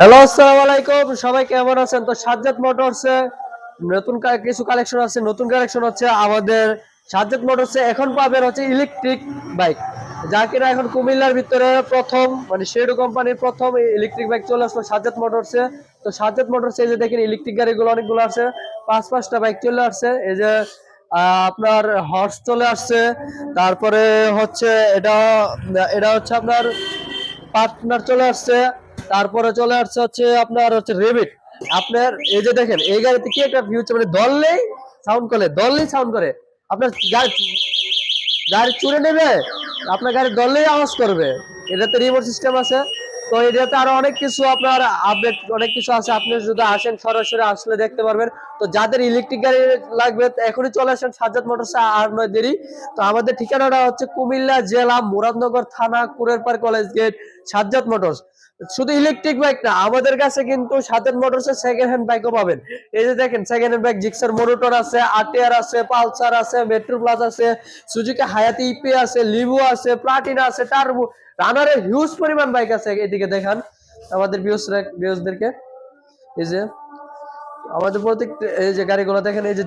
Hello, আসসালামু আলাইকুম। সবাই কেমন আছেন? তো সাজ্জাদ মোটরসে নতুন কিছু কালেকশন আছে, নতুন কালেকশন হচ্ছে আমাদের সাজ্জাদ মোটরসে এখন পাবেন হচ্ছে ইলেকট্রিক বাইক যা কিনা এখন কুমিল্লার ভিতরে প্রথম মানে শেডু কোম্পানির প্রথম ইলেকট্রিক বাইক চলে আসলো সাজ্জাদ মোটরসে তো সাজ্জাদ মোটরসে এই যে দেখেন ইলেকট্রিক গাড়িগুলো অনেকগুলো আছে, পাঁচ পাঁচটা বাইক চলে আসছে। এই যে আপনার হর্স চলে আসছে, তারপরে হচ্ছে এটা এটা হচ্ছে আপনার পার্টনার চলে আসছে। তারপরে চলে আসছে হচ্ছে আপনার হচ্ছে রেবিট আপনার এই যে দেখেন, এই গাড়িতে কি একটা ফিউচার মানে দললেই সাউন্ড করে, দললেই সাউন্ড করে। আপনার গাড়ি গাড়ি চুরে নেবে, আপনার গাড়ি দললেই আওয়াজ করবে। এটাতে রিমোট সিস্টেম আছে। তো এটাতে আরও অনেক কিছু আপনার আপডেট অনেক কিছু আছে। আপনি যদি আসেন, সরাসরি আসলে দেখতে পারবেন। তো যাদের ইলেকট্রিক গাড়ি লাগবে, এখনই চলে আসেন সাজ্জাদ মোটরস আর নয় দেরি। তো আমাদের ঠিকানাটা হচ্ছে কুমিল্লা জেলা মুরাদনগর থানা Kurerpar college gate, Sajjad motors. শুধু ইলেকট্রিক বাইক না, আমাদের কাছে কিন্তু মোটরস এর সেকেন্ড হ্যান্ড বাইকও পাবেন। এই যে দেখেন second hand bike Gixxer motor আছে আরটিআর আছে পালসার আছে মেট্রো প্লাস আছে সুজুকি হায়াতি ইপি আছে লিভো আছে প্লাটিনা আছে টার্বো রানারের হিউজ পরিমাণ বাইক আছে। এদিকে দেখান আমাদের বিউস বিউসদেরকে এই যে আমাদের প্রত্যেক এই যে গাড়িগুলো দেখেন, এই যে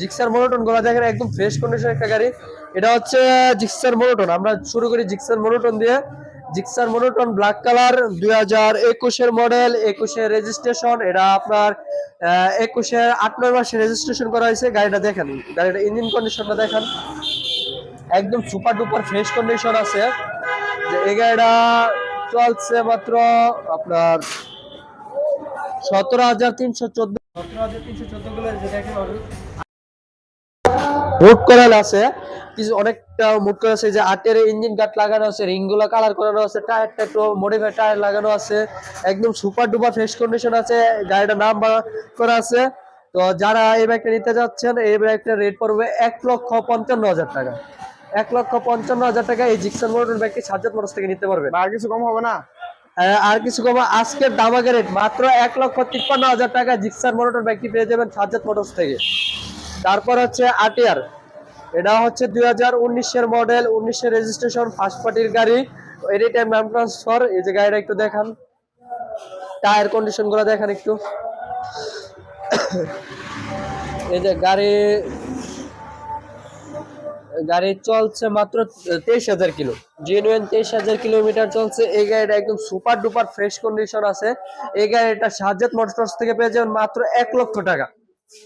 জিক্সার মোনোটনগুলো দেখেন, একদম ফ্রেশ কন্ডিশন একটা গাড়ি। এটা হচ্ছে জিক্সার মোনোটন আমরা শুরু করি জিক্সার মোনোটন দিয়ে। জিক্সার মোনোটন ব্ল্যাক কালার, দুই হাজার একুশের মডেল, একুশের রেজিস্ট্রেশন এটা আপনার একুশের আট, নয় মাসে রেজিস্ট্রেশন করা হয়েছে। গাড়িটা দেখেন, গাড়িটা ইঞ্জিন কন্ডিশনটা দেখেন। একদম সুপার ডুপার ফ্রেশ কন্ডিশন আছে। যে এই গাড়িটা চলছে মাত্র আপনার সতেরো হাজার তিনশো চোদ্দ সতেরো হাজার তিনশো চোদ্দগুলো যেটা এখন মুড করাল আছে কিছু অনেকটা মুড করা আছে যে আটের ইঞ্জিন গার্ড লাগানো আছে রিংগুলো কালার করানো আছে টায়ারটা একটু মডিফাই টায়ার লাগানো আছে একদম সুপার ডুপার ফ্রেশ কন্ডিশন আছে গাড়িটার নাম করা আছে। তো যারা এই বাইকটা নিতে যাচ্ছেন এই বাইকটার রেট পড়বে এক লক্ষ পঞ্চান্ন হাজার টাকা। এক লক্ষ পঞ্চান্ন হাজার টাকা এই জিক্সন মোটর বাইকটি সাজ্জাদ মোটরস থেকে নিতে পারবে আর কিছু কম হবে না? আহ, আর কিছু কম আজকের দামাগের রেট মাত্র এক লক্ষ তিপ্পান্ন হাজার টাকা জিক্সার মোটর বাইকটি পেয়ে যাবেন সাজ্জাদ মোটরস থেকে। তারপর হচ্ছে আটিয়ার এটা হচ্ছে দুই হাজার উনিশের মডেল, উনিশের রেজিস্ট্রেশন ফার্স্ট পার্টির গাড়ি। এনি টাইম নাম ট্রান্সফার এই যে গাড়িটা একটু দেখান। টায়ার কন্ডিশনগুলো দেখান একটু। এই যে গাড়ি গাড়ি চলছে মাত্র তেইশ হাজার কিলো। জেনুইন তেইশ হাজার কিলোমিটার চলছে। এই গাড়িটা একদম সুপার ডুপার ফ্রেশ কন্ডিশন আছে। এই গাড়িটা সাজ্জাদ মোটরস থেকে পেয়ে যাবেন মাত্র এক লক্ষ টাকা।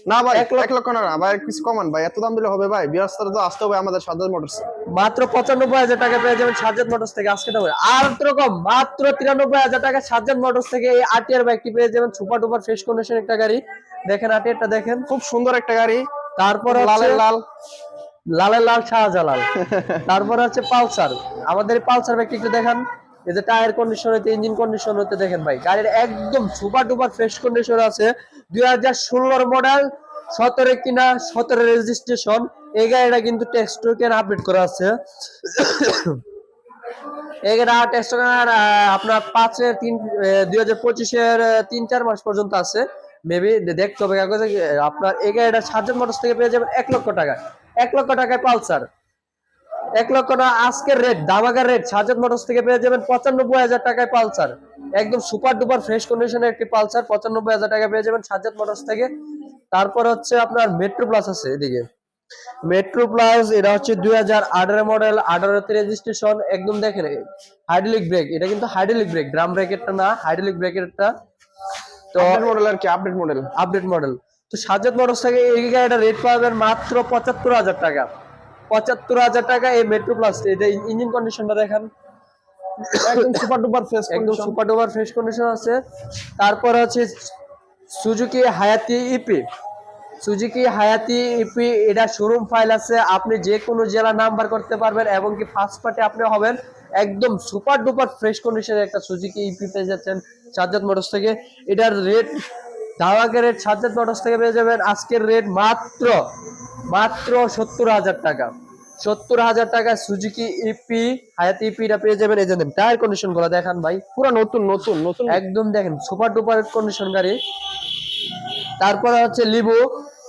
না ভাই এক লক্ষ- লক্ষ না ভাই কিছু কমান ভাই এত দাম দিলে হবে ভাই বৃহস্পতি তো আসতে হবে আমাদের মোটরস। মাত্র পঁচানব্বই হাজার টাকা পেয়ে যাবেন মোটরস থেকে আজকে আর রকম মাত্র তিরানব্বই হাজার টাকা মোটরস থেকে এই আটিয়ার বাইকটি পেয়ে যাবেন সুপার ডুপার ফ্রেশ কন্ডিশন একটা গাড়ি। দেখেন আটিয়ারটা দেখেন। খুব সুন্দর একটা গাড়ি। তারপর লালের লাল। লালের লাল শাহজালাল। তারপর হচ্ছে পালসার। আমাদের পালসার বাইকটি একটু দেখান। এই যে টায়ার কন্ডিশন হতে ইঞ্জিন কন্ডিশন হতে দেখেন ভাই, গাড়ির একদম সুপার ডুপার ফ্রেশ কন্ডিশন আছে। দুই হাজার ষোলোর মডেল সতেরো কিনা সতেরো রেজিস্ট্রেশন এই গাড়িটা কিন্তু টেক্সট আপডেট করা আছে। এখানে টেস্ট আপনার পাঁচের তিন দুই হাজার পঁচিশের তিন, চার মাস পর্যন্ত আছে। মেবি দেখতে হবে আপনার এই গাড়িটা সাতজন মোটরস থেকে পেয়ে যাবেন এক লক্ষ টাকা এক লক্ষ টাকায় পালসার। এক লক্ষ না আজকের রেট দামাগার রেট সাজাদ মোটরস থেকে পেয়ে যাবেন পঁচানব্বই হাজার টাকায় পালসার। একদম সুপার ডুপার ফ্রেশ কন্ডিশনের একটি পালসার পঁচানব্বই হাজার টাকা পেয়ে যাবেন সাজাদ মোটরস থেকে। তারপর হচ্ছে আপনার মেট্রো প্লাস আছে এদিকে। মেট্রো প্লাস এটা হচ্ছে দুই হাজার আঠারো মডেল আঠারোতে রেজিস্ট্রেশন একদম দেখেন হাইড্রোলিক ব্রেক এটা কিন্তু হাইড্রোলিক ব্রেক ড্রাম ব্রেকেরটা না হাইড্রোলিক ব্রেকেরটা তো মডেল আর কি আপডেট মডেল আপডেট মডেল তো সাজ্জাদ মোটরস থেকে এই গাড়িটা রেট পাবেন মাত্র পঁচাত্তর হাজার টাকা। পঁচাত্তর হাজার টাকা এই মেট্রো প্লাস এটা ইঞ্জিন কন্ডিশনটা দেখেন। একদম সুপার ডুপার ফ্রেশ একদম সুপার ডুপার ফ্রেশ কন্ডিশন আছে। তারপর আছে Suzuki Hayate EP Suzuki Hayate EP এটা শোরুম ফাইল আছে। আপনি যে কোনো জেলা নাম্বার করতে পারবেন এবং কি ফার্স্ট পার্টি আপনি হবেন একদম সুপার ডুপার ফ্রেশ কন্ডিশনের একটা সুজুকি ইপি পেয়ে যাচ্ছেন সাজ্জাদ মোটরস থেকে। এটার রেট ধাওয়াকের রেট সাজ্জাদ মোটরস থেকে পেয়ে যাবেন। আজকের রেট মাত্র মাত্র সত্তর হাজার টাকা। সত্তর হাজার টাকা সুজুকি ইপি হায়াতি ইপিটা পেয়ে যাবেন। এই টায়ার কন্ডিশনগুলো দেখান ভাই। পুরো নতুন নতুন নতুন। একদম দেখেন সুপার ডুপার কন্ডিশন গাড়ি। তারপরে হচ্ছে লিবু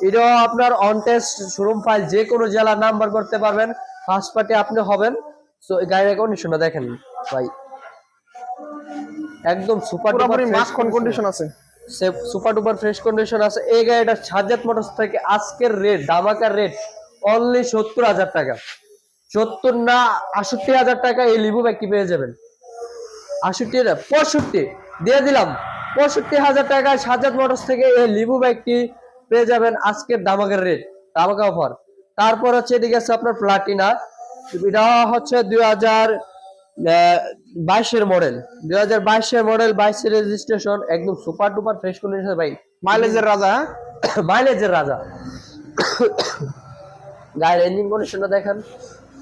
এটাও আপনার অন টেস্ট শোরুম ফাইল যে কোনো জেলার নাম্বার করতে পারবেন। ফার্স্ট পার্টি আপনি হবেন। তো গাড়ির কন্ডিশনটা দেখেন ভাই। একদম সুপার মাখন কন্ডিশন আছে। সুপার ডুপার ফ্রেশ কন্ডিশন আছে। এই গাড়িটা সাজাত মোটরস থেকে আজকের রেট দামাকার রেট অনলি সত্তর হাজার টাকা। সত্তর না আষট্টি হাজার টাকা এই লিবু ব্যাগটি পেয়ে যাবেন? আষট্টি হাজার পঁয়ষট্টি। দিয়ে দিলাম। পঁয়ষট্টি হাজার টাকায় সাজাত মোটরস থেকে এই লিবু ব্যাগটি পেয়ে যাবেন? আজকের দামাকের রেট দামাকা অফার তারপর হচ্ছে এদিকে আছে আপনার প্লাটিনা এটা হচ্ছে দুই হাজার বাইশের মডেল দুই হাজার বাইশের মডেল বাইশের রেজিস্ট্রেশন একদম সুপার ডুপার ফ্রেশ কন্ডিশন ভাই। মাইলেজের রাজা হ্যাঁ? মাইলেজের রাজা। গাড়ির ইঞ্জিন কন্ডিশনটা দেখেন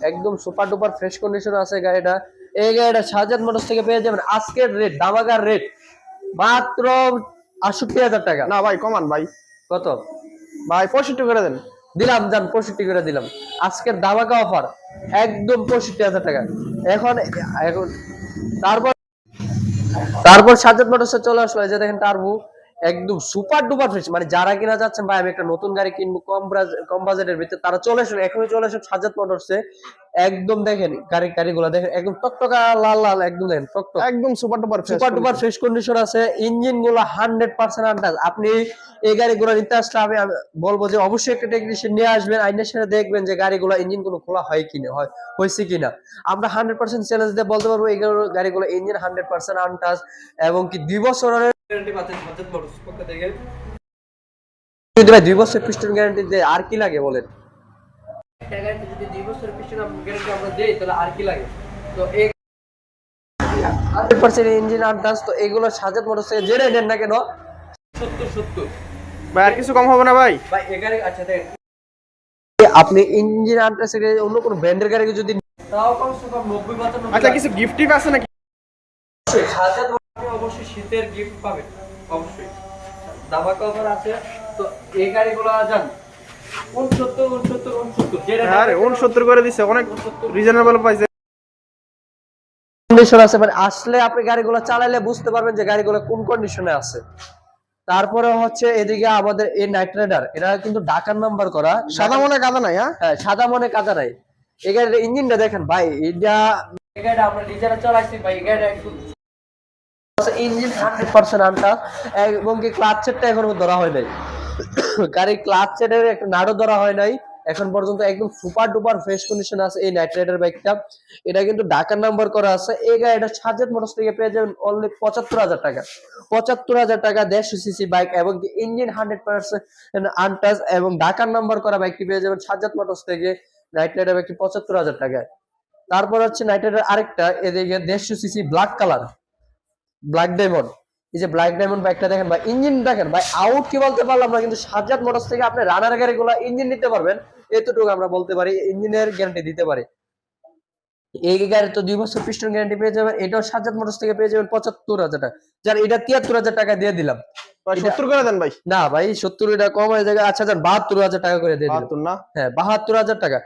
একদম সুপার ডুপার ফ্রেশ কন্ডিশন আছে গাড়িটা। এই গাড়িটা শাহজাদ মোটরস থেকে পেয়ে যাবেন। আজকের রেট দামাকার রেট মাত্র আটষট্টি হাজার টাকা। না ভাই কমান ভাই। কত? ভাই পঁয়ষট্টি করে দেন। দিলাম যান পঁয়ষট্টি করে দিলাম। আজকের দামাকা অফার একদম পঁয়ষট্টি হাজার টাকা। এখন এখন তারপর তারপর সাজাদ মোটরসে চলে আসলো। এই যে দেখেন টার্বো একদম সুপার ডুপার ফ্রেশ মানে যারা কিনা যাচ্ছেন ভাই আমি একটা নতুন গাড়ি কিনবো কম কম বাজেটের ভিতরে। তারা চলে আসুন এখনই চলে আসুন সাজাদ মোটরসে। একদম দেখেন গাড়ি গাড়িগুলো দেখেন একদম টকটকা লাল লাল একদম দেখেন টকটক। একদম super duper super duper fresh condition আছে ইঞ্জিনগুলো হান্ড্রেড পার্সেন্ট আন্দাজ আপনি এই গাড়িগুলো নিতে আসলে আমি বলব যে অবশ্যই একটা টেকনিশিয়ান নিয়ে আসবেন আইনের সাথে দেখবেন যে গাড়িগুলো ইঞ্জিনগুলো খোলা হয় কিনা হয় হয়েছে কিনা। আমরা হান্ড্রেড পার্সেন্ট চ্যালেঞ্জ দিয়ে বলতে পারব এই গাড়ি- গাড়িগুলো ইঞ্জিন হান্ড্রেড পার্সেন্ট আনটাচ এবং কি দুই বছরের যদি ভাই দুই বছর পিস্টন গ্যারান্টি দেয় আর কি লাগে বলেন? যদি দুই বছর পিস্টন গ্যারান্টি আমরা দেই তাহলে আর কি লাগে? তো এই হান্ড্রেড পার্সেন্ট ইঞ্জিন আনটাচ তো এগুলো সাজাত মোটরস জেনে নেন না কেন? সত্তর সত্তর। ভাই আর কিছু কম হবে না ভাই? ভাই এখানে আচ্ছা দেখেন। আপনি ইঞ্জিন অন্য কোনো ব্র্যান্ডের গাড়ি যদি তাও কমসে কম নব্বই আচ্ছা কিছু গিফট টিপ আছে নাকি? সাজাত অবশ্যই শীতের গিফট পাবেন অবশ্যই। দামা কভার আছে তো এই গাড়িগুলো যান। উনসত্তর উনসত্তর উনসত্তর যেটা উনসত্তর করে দিছে অনেক রিজনেবল পাইছে কন্ডিশন আছে মানে আসলে আপনি গাড়িগুলো চালাইলে বুঝতে পারবেন যে গাড়িগুলো কোন কন্ডিশনে আছে। তারপরে হচ্ছে এদিকে আমাদের এই নাইট রাইডার এটা কিন্তু ঢাকার নাম্বার করা। সাদা মনে কাদা নাই হ্যাঁ? হ্যাঁ সাদা মনে কাদা নাই। এই গাড়ির ইঞ্জিনটা দেখেন ভাই এটা এই গাড়িটা আমরা নিজেরা চালাইছি ভাই এই গাড়িটা ইঞ্জিন হান্ড্রেড পার্সেন্ট আনটা এবং কি ক্লাচ সেটটা এখনও ধরা হয় নাই। গাড়ির ক্লাচ সেটের একটা নাড়ও ধরা হয় নাই। এখন পর্যন্ত একদম সুপার ডুপার ফ্রেশ কন্ডিশন আছে এই নাইট রাইডার বাইকটা এটা কিন্তু ঢাকার নাম্বার করা আছে। এই গাড়িটা সাজেদ মোটরস থেকে পেয়ে যাবেন অনলি পঁচাত্তর হাজার টাকা। পঁচাত্তর হাজার টাকা দেড়শো সিসি বাইক এবং ইঞ্জিন হান্ড্রেড পার্সেন্ট আনটাচ এবং ঢাকার নাম্বার করা বাইকটি পেয়ে যাবেন সাজাদ মোটরস থেকে। নাইট রাইডার বাইকটি পঁচাত্তর হাজার টাকায়। তারপর হচ্ছে নাইট রাইডার আরেকটা, এদিকে দেড়শো CC black colour black diamond এই যে ব্ল্যাক ডায়মন্ড বাইকটা দেখেন ভাই ইঞ্জিন দেখেন ভাই আউট কি বলতে পারলাম না কিন্তু সাজাদ মোটরস থেকে আপনি রানার গাড়িগুলো ইঞ্জিন নিতে পারবেন। এতটুকু আমরা বলতে পারি ইঞ্জিনের গ্যারান্টি দিতে পারি। এই গাড়ি তো দুই বছর পিস্টন গ্যারান্টি পেয়ে যাবেন এটাও সাজাদ মোটরস থেকে পেয়ে যাবেন পঁচাত্তর হাজার টাকা। যার এটা তিয়াত্তর হাজার টাকা দিয়ে দিলাম। ভাই সত্তর করে দেন ভাই। না ভাই সত্তর এটা কম হয়ে আচ্ছা যান বাহাত্তর হাজার টাকা করে দিয়ে দিলাম। না? হ্যাঁ বাহাত্তর হাজার টাকা।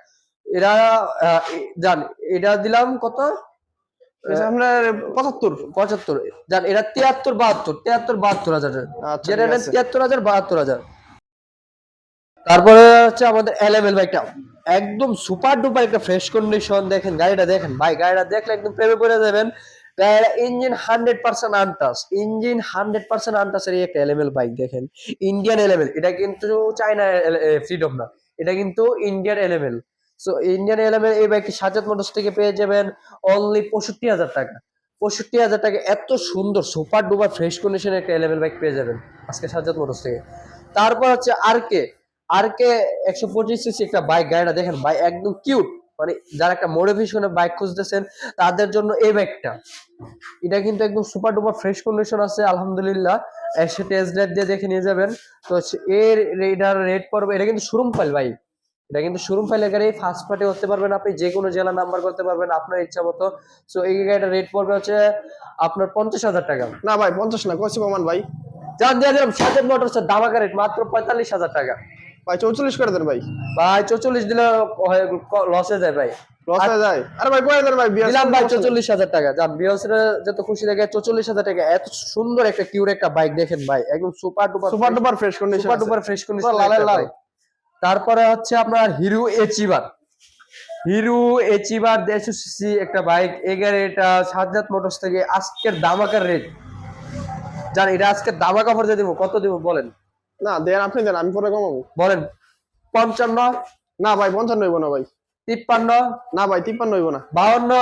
এরা যান এটা দিলাম কত? আপনার পঁচাত্তর পঁচাত্তর যান এটা তিয়াত্তর বাহাত্তর তিয়াত্তর বাহাত্তর হাজার যেটা ঠিক তিয়াত্তর হাজার বাহাত্তর হাজার। তারপরে হচ্ছে আমাদের এলএমএল বাইকটা একদম সুপার ডুপার একটা ফ্রেশ কন্ডিশন দেখেন গাড়িটা দেখেন ভাই গাড়িটা দেখলে একদম প্রেমে পড়ে যাবেন। গাড়িটা engine hundred percent untouched engine hundred percent আনটাসের এই একটা এলএমএল বাইক দেখেন। ইন্ডিয়ান এলএমএল এটা কিন্তু চায়না ফ্রিডম না। এটা কিন্তু Indian LML so Indian LML এই বাইকটি সাজাত মোটরস থেকে পেয়ে যাবেন অনলি পঁয়ষট্টি হাজার টাকা। পঁয়ষট্টি হাজার টাকা, এত সুন্দর সুপার ডুপার ফ্রেশ কন্ডিশনের একটা এলেভেল বাইক পেয়ে যাবেন আজকে সাজাত মোটরস থেকে। তারপর হচ্ছে আর কে আর কে একশো পঁচিশ সিসি একটা বাইক গাড়িটা দেখেন ভাই, একদম কিউট মানে যারা একটা মোটিভেশনের বাইক খুঁজতেছেন, তাদের জন্য এই বাইকটা এটা কিন্তু একদম সুপার ডুপার ফ্রেশ কন্ডিশন আছে, আলহামদুলিল্লাহ। এসে টেস্ট ড্রাইভ দিয়ে দেখে নিয়ে যাবেন। তো এর এটার রেট পড়বে এটা কিন্তু শোরুম ফাইল ভাই। এটা কিন্তু শোরুম ফাইলের গাড়ি ফার্স্ট পার্টি হতে পারবেন আপনি যে কোনো জেলা নাম্বার করতে পারবেন আপনার ইচ্ছা মতো। সো এই গাড়িটার রেট পড়বে হচ্ছে আপনার পঞ্চাশ হাজার টাকা। না ভাই পঞ্চাশ না কয়েছে কমান ভাই। যান দিয়ে দিলাম সাজেদ মোটরসের দামাকা রেট মাত্র পঁয়তাল্লিশ হাজার টাকা। ভাই চৌচল্লিশ করে দেন ভাই। ভাই চৌচল্লিশ দিলে লসে যায় ভাই। লস যায়। আরে ভাই করে দেন ভাই বিয়ার দিলাম ভাই সমস্যা চৌচল্লিশ হাজার টাকা। যান বিহসের যত খুশি দেখে চৌচল্লিশ হাজার টাকা। এত সুন্দর একটা কিউর একটা বাইক দেখেন ভাই একদম super duper super duper fresh condition super duper fresh condition লাল। লাল তারপরে হচ্ছে আপনার হিরো এচিভার হিরো এচিবার দেড়শো সিসি একটা বাইক এই গাড়িটা সাজ্জাদ মোটরস থেকে আজকের দামাকার রেট জান এটা আজকের দামাকা ফর্জে দিব কত দিব বলেন? না দেন আপনি দেন আমি পরে কমাবো। বলেন পঞ্চান্ন? না ভাই পঞ্চান্ন হইব না ভাই। তিপ্পান্ন? না ভাই তিপ্পান্ন হইব না। বাউন্ন?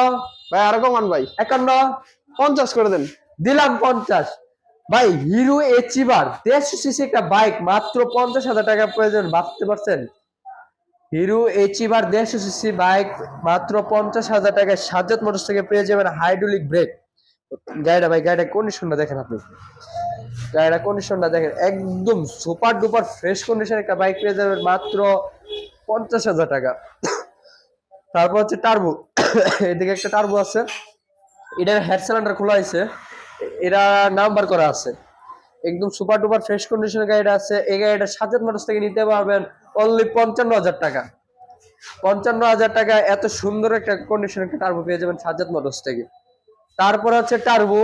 ভাই আরও কমান ভাই। একান্ন? পঞ্চাশ করে দেন। দিলাম পঞ্চাশ। ভাই, হিরো এচিবার দেড়শো সিসি একটা বাইক মাত্র পঞ্চাশ হাজার টাকা প্রয়োজন, ভাবতে পারছেন? হিরো এচিবার দেড়শো সিসি বাইক মাত্র পঞ্চাশ হাজার টাকায় সাজ্জাদ মোটরস থেকে পেয়ে যাবেন হাইড্রোলিক ব্রেক গাড়িটা ভাই, গাড়িটা কন্ডিশনটা দেখেন আপনি। গাড়িটা কন্ডিশনটা দেখেন, একদম সুপার ডুপার ফ্রেশ কন্ডিশন একটা বাইক পেয়ে যাবেন, মাত্র পঞ্চাশ হাজার টাকা। তারপর হচ্ছে টার্বো এদিকে একটা টার্বো আছে। এটার হেড সিলিন্ডার খোলা হয়েছে। এরা নাম্বার করা আছে। একদম সুপার টুপার ফ্রেশ কন্ডিশনের গাড়িটা আছে। এই গাড়িটা সাজাত মানুষ থেকে নিতে পারবেন অনলি পঞ্চান্ন হাজার টাকা। পঞ্চান্ন হাজার টাকা, এত সুন্দর একটা কন্ডিশন একটা টার্বো পেয়ে যাবেন সাজাত মোটরস থেকে। তারপর হচ্ছে টার্বো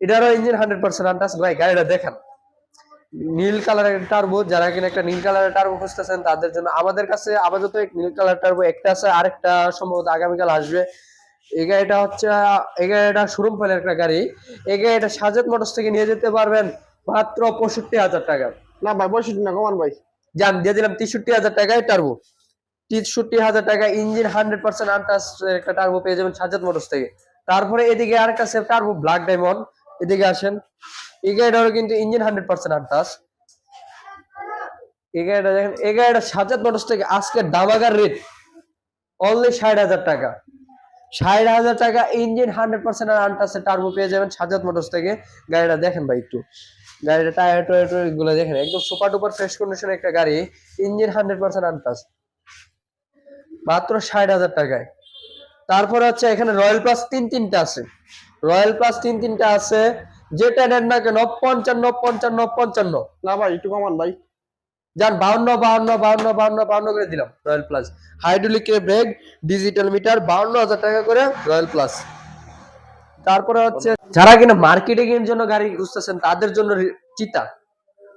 এটারও ইঞ্জিন হান্ড্রেড পার্সেন্ট আনটাস ভাই, গাড়িটা দেখান। নীল কালারের টার্বো যারা কিনা একটা নীল কালারের টার্বো খুঁজতেছেন, তাদের জন্য আমাদের কাছে আপাতত নীল কালার টার্বো একটা আছে, আরেকটা সম্ভবত আগামীকাল আসবে। এই গাড়িটা হচ্ছে এই গাড়িটা শোরুম ফেলের একটা গাড়ি। এই গাড়িটা সাজেদ মোটরস থেকে নিয়ে যেতে পারবেন মাত্র পঁয়ষট্টি হাজার টাকা। না ভাই পঁয়ষট্টি না কমান ভাই। যান দিয়ে দিলাম তেষট্টি হাজার টাকায় টার্বো তেষট্টি হাজার টাকা ইঞ্জিন হান্ড্রেড পার্সেন্ট আনটাস একটা টার্বো পেয়ে যাবেন সাজাদ মোটরস থেকে। তারপরে এদিকে আরেকটা সেফ টার্বো ব্ল্যাক ডায়মন্ড এদিকে আসেন। এই গাড়িটারও কিন্তু ইঞ্জিন হান্ড্রেড পার্সেন্ট আনটাস এই গাড়িটা দেখেন এই গাড়িটা সাজাদ মোটরস থেকে আজকে দামাগার রেট অনলি ষাট হাজার টাকা। ষাট হাজার টাকা ইঞ্জিন হান্ড্রেড পার্সেন্ট আনটাসে টার্বো পেয়ে যাবেন সাজাদ মোটরস থেকে। গাড়িটা দেখেন ভাই একটু। গাড়িটা টায়ার টায়ারগুলো দেখেন, একদম সুপার ডুপার ফ্রেশ কন্ডিশন একটা গাড়ি ইঞ্জিন হান্ড্রেড পার্সেন্ট আনটাস মাত্র ষাট হাজার টাকায়। তারপরে হচ্ছে এখানে রয়্যাল প্লাস তিন তিনটা আছে। রয়্যাল প্লাস তিন তিনটা আছে, যেটা নেন না কেন, পঞ্চান্ন পঞ্চান্ন পঞ্চান্ন। না ভাই, একটু কমান ভাই। যান বাউন্ন বাউন্ন বাউন্ন বাউন্ন বাউন্ন করে দিলাম Royal Plus hydraulic brake digital meter বাউন্ন হাজার টাকা করে রয়্যাল প্লাস তারপরে হচ্ছে, যারা কিনা মার্কেটিং এর জন্য গাড়ি খুঁজতেছেন, তাদের জন্য চিতা।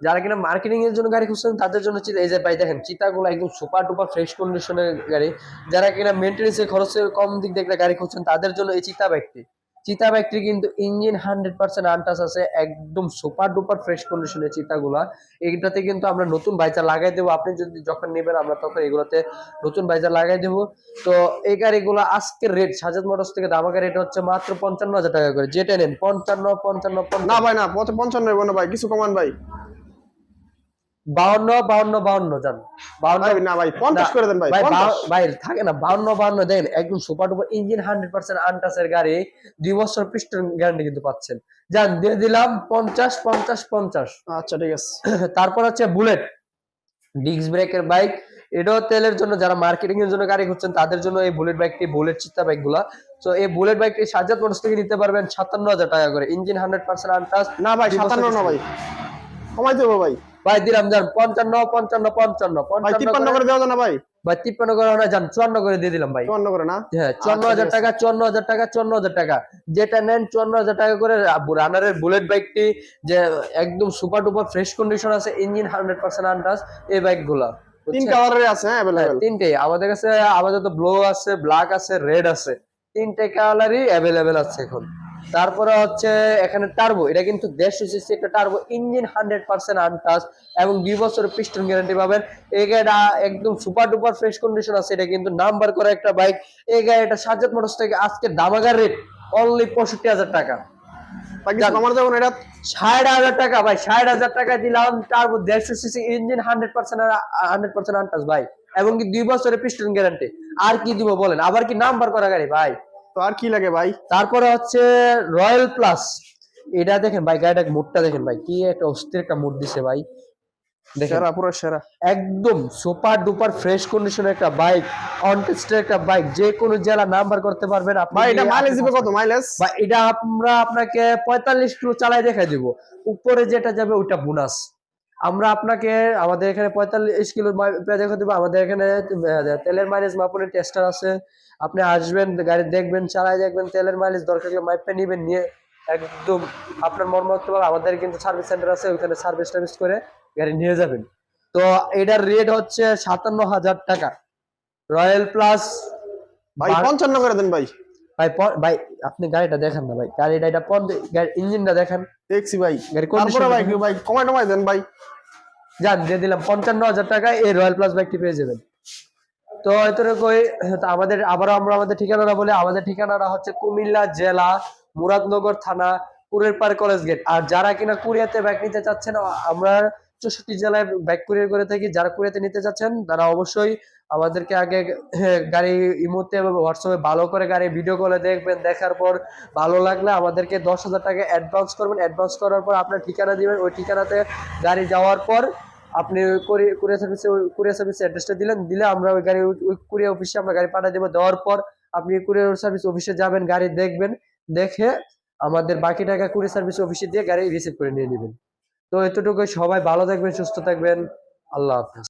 যারা কিনা মার্কেটিং এর জন্য গাড়ি খুঁজছেন তাদের জন্য চিতা। এই যে ভাই দেখেন, চিতাগুলো একদম সুপার টুপার ফ্রেশ কন্ডিশনের গাড়ি। যারা কিনা মেনটেন্স এর খরচের কম দিক দেখলে গাড়ি খুঁজছেন, তাদের জন্য এই চিতা বাইকটি চিতা বাইকটি কিন্তু ইঞ্জিন হান্ড্রেড পার্সেন্ট আনটাস আছে, একদম সুপার ডুপার ফ্রেশ কন্ডিশনের চিতাগুলা। এইটাতে কিন্তু আমরা নতুন বাইচার লাগাই দেবো। আপনি যদি যখন নেবেন, আমরা তখন এগুলোতে নতুন বাইচার লাগাই দেবো। তো এই গাড়িগুলো আজকের রেট সাজাদ মোটরস থেকে দামাকা রেট হচ্ছে মাত্র পঞ্চান্ন হাজার টাকা করে। যেটা নেন, পঞ্চান্ন পঞ্চান্ন না ভাই, না পঞ্চ- পঞ্চান্ন ভাই, কিছু কমান ভাই। বাউন্ন বাউন্ন বাউন্ন যান ভাই না ভাই পঞ্চাশ করে দেন ভাই ভাই পঞ্চাশ। বাউ- ভাই থাকে না বাউন্ন বাউন্ন দেন একদম super duper engine hundred percent আনটাসের গাড়ি দুই বছর পিস্টন গ্যারান্টি কিন্তু পাচ্ছেন। যান দিয়ে দিলাম পঞ্চাশ পঞ্চাশ পঞ্চাশ। আচ্ছা ঠিক আছে। তারপর হচ্ছে বুলেট। ডিস্ক ব্রেকের বাইক এটাও তেলের জন্য যারা মার্কেটিং এর জন্য গাড়ি খুঁজছেন তাদের জন্য এই বুলেট বাইকটি বুলেট চিত্তা বাইকগুলা তো এই বুলেট বাইকটি সাজাত মোটরস থেকে নিতে পারবেন সাতান্ন হাজার টাকা করে। ইঞ্জিন হান্ড্রেড পার্সেন্ট আনটাস না ভাই সাতান্ন না ভাই। কমাই দেবো ভাই। ভাই দিলাম যান পঞ্চান্ন পঞ্চান্ন পঞ্চান্ন পঞ্চান্ন তিপ্পান্ন করে দেওয়া না ভাই? ভাই তিপ্পান্ন করে না যান চুয়ান্ন করে দিয়ে দিলাম ভাই। চুয়ান্ন করে না? হ্যাঁ চুয়ান্ন আচ্ছা, হাজার টাকা চুয়ান্ন হাজার টাকা চুয়ান্ন হাজার টাকা। যেটা নেন চুয়ান্ন হাজার টাকা করে রানারের বুলেট বাইকটি যে একদম সুপার ডুপার ফ্রেশ কন্ডিশন আছে ইঞ্জিন হান্ড্রেড পার্সেন্ট আন্টাস এই বাইকগুলা তিন? কালারের আছে হ্যাঁ হ্যাঁ, অ্যাভেলেবেল আমাদের কাছে আপাতত ব্লু আছে ব্ল্যাক আছে রেড আছে। তিনটে কালারই অ্যাভেলেবেল আছে এখন। তারপরে হচ্ছে এখানে টার্বো এটা কিন্তু দেড়শো সিসি একটা Turbo engine hundred percent untouched এবং দুই বছরের পিস্টন গ্যারান্টি পাবেন। এই গাড়িটা একদম সুপার ডুপার ফ্রেশ কন্ডিশন আছে এটা কিন্তু নাম্বার করা একটা বাইক এই গাড়িটা সাজ্জাদ মোটরস থেকে আজকে দামাগার রেট অনলি পঁয়ষট্টি হাজার টাকা। ষাট হাজার টাকা ভাই ষাট হাজার টাকা দিলাম টার্বো দেড়শো CC engine hundred percent hundred percent untouched ভাই। এবং কি দুই বছরের পিস্টন গ্যারান্টি আর কি দিব বলেন? আবার কি নাম্বার করা গাড়ি ভাই? তো আর কি লাগে ভাই? তারপরে হচ্ছে রয়্যাল প্লাস এটা দেখেন ভাই গাড়িটা মুডটা দেখেন ভাই কি একটা অস্থির একটা মুড দিছে ভাই। দেখেন। সেরা পুরো সেরা। একদম সুপার ডুপার ফ্রেশ কন্ডিশনের একটা বাইক অন টেস্টের একটা বাইক যে কোনো জেলা নাম্বার করতে পারবেন। আপনি ভাই এটা মাইলেজ দিবে কত? মাইলেজ বা এটা আমরা আপনাকে পঁয়তাল্লিশ কিলো চালাই দেখাই দিব। উপরে যেটা যাবে ওইটা বোনাস আমরা আপনাকে আমাদের এখানে পঁয়তাল্লিশ কিলো দেখা দিব। আমাদের এখানে তেলের মাইলেজ মাপনের টেস্টার আছে। আপনি আসবেন গাড়ি দেখবেন চালাই দেখবেন তেলের মাইলেজ দরকার হলে মাইপে নিবেন নিয়ে একদম আপনার মন মতো ভাবে আমাদের কিন্তু সার্ভিস সেন্টার আছে ওখানে সার্ভিস টার্ভিস করে গাড়ি নিয়ে যাবেন। তো এটার রেট হচ্ছে সাতান্ন হাজার টাকা। রয়্যাল প্লাস ভাই পঞ্চান্ন করে দেন ভাই। ভাই ভাই আপনি গাড়িটা দেখেন না ভাই গাড়িটা এটা পন ইঞ্জিনটা দেখেন। দেখছি ভাই। গাড়ি condition ভাই। ভাই কমাই টমাই দেন ভাই। যান দিয়ে দিলাম পঞ্চান্ন হাজার টাকায় এই রয়্যাল প্লাস বাইকটি পেয়ে যাবেন। তো তো আমাদের, আবারও আমরা আমাদের ঠিকানাটা বলি, আমাদের ঠিকানাটা হচ্ছে কুমিল্লা জেলা, মুরাদনগর থানা কুরের পার কলেজ গেট। আর যারা কিনা কুরিয়াতে ব্যাগ নিতে চাচ্ছেন, আমরা চৌষট্টি জেলায় ব্যাগ কুরিয়ার করে থাকি, যারা কুরিয়াতে নিতে চাচ্ছেন, তারা অবশ্যই আমাদেরকে আগে গাড়ি ইমোতে হোয়াটসঅ্যাপে ভালো করে গাড়ি ভিডিও কলে দেখবেন, দেখার পর ভালো লাগলে আমাদেরকে দশ হাজার টাকা অ্যাডভান্স করবেন। অ্যাডভান্স করার পর আপনার ঠিকানা দিবেন, ওই ঠিকানাতে গাড়ি যাওয়ার পর আপনি কুরিয়ার সার্ভিসে কুরিয়ার সার্ভিসে অ্যাড্রেসটা দিলেন, দিলে আমরা ওই গাড়ি, ওই কুরিয়ার অফিসে আমরা গাড়ি পাঠিয়ে দেবো। দেওয়ার পর আপনি কুরিয়ার সার্ভিস অফিসে যাবেন, গাড়ি দেখবেন, দেখে আমাদের বাকি টাকা কুরিয়ার সার্ভিস অফিসে দিয়ে গাড়ি রিসিভ করে নিয়ে নেবেন। তো এতটুকু সবাই ভালো থাকবেন, সুস্থ থাকবেন। আল্লাহ হাফেজ।